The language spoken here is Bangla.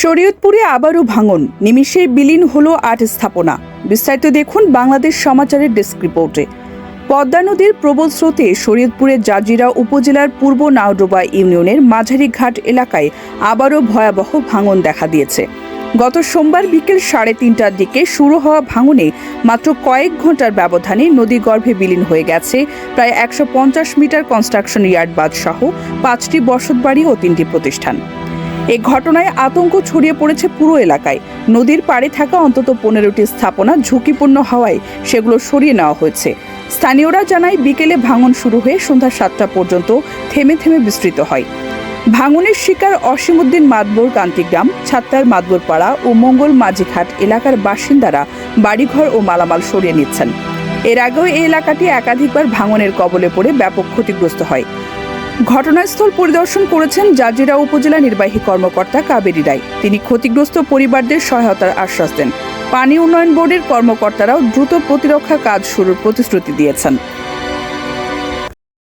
শরীয়তপুরে আবারও ভাঙন। নিমিষে বিলীন হলো আট স্থাপনা। বিস্তারিত দেখুন বাংলাদেশ সমাচারের ডেস্ক রিপোর্টে। পদ্মা নদীর প্রবল স্রোতে শরীয়তপুরের জাজিরা উপজেলার পূর্ব নাওডোবা ইউনিয়নের মাঝারি ঘাট এলাকায় আবারও ভয়াবহ ভাঙন দেখা দিয়েছে। গত সোমবার বিকেল সাড়ে তিনটার দিকে শুরু হওয়া ভাঙনে মাত্র কয়েক ঘণ্টার ব্যবধানে নদীগর্ভে বিলীন হয়ে গেছে প্রায় একশো পঞ্চাশ মিটার কনস্ট্রাকশন ইয়ার্ড বাদ সহ পাঁচটি বসতবাড়ি ও তিনটি প্রতিষ্ঠান। এই ঘটনায় আতঙ্ক ছড়িয়ে পড়েছে পুরো এলাকায়। নদীর পাড়ে থাকা অন্তত পনেরোটি স্থাপনা ঝুঁকিপূর্ণ হওয়ায় সেগুলো সরিয়ে নেওয়া হয়েছে। স্থানীয়রা জানায়, বিকেলে ভাঙন শুরু হয়ে সন্ধ্যা সাতটা পর্যন্ত থেমে থেমে বিস্তৃত হয়। ভাঙনের শিকার অসীমুদ্দিন মাদবর কান্তিগ্রাম ছাত্তার মাদবরপাড়া ও মঙ্গল মাঝিঘাট এলাকার বাসিন্দারা বাড়িঘর ও মালামাল সরিয়ে নিচ্ছেন। এর আগেও এই এলাকাটি একাধিকবার ভাঙনের কবলে পড়ে ব্যাপক ক্ষতিগ্রস্ত হয়। ঘটনাস্থল পরিদর্শন করেছেন জাজিরা উপজেলা নির্বাহী কর্মকর্তা কাবেরী রায়। তিনি ক্ষতিগ্রস্ত পরিবারদের সহায়তার আশ্বাস দেন। পানি উন্নয়ন বোর্ডের কর্মকর্তারাও দ্রুত প্রতিরক্ষা কাজ শুরুর প্রতিশ্রুতি দিয়েছেন।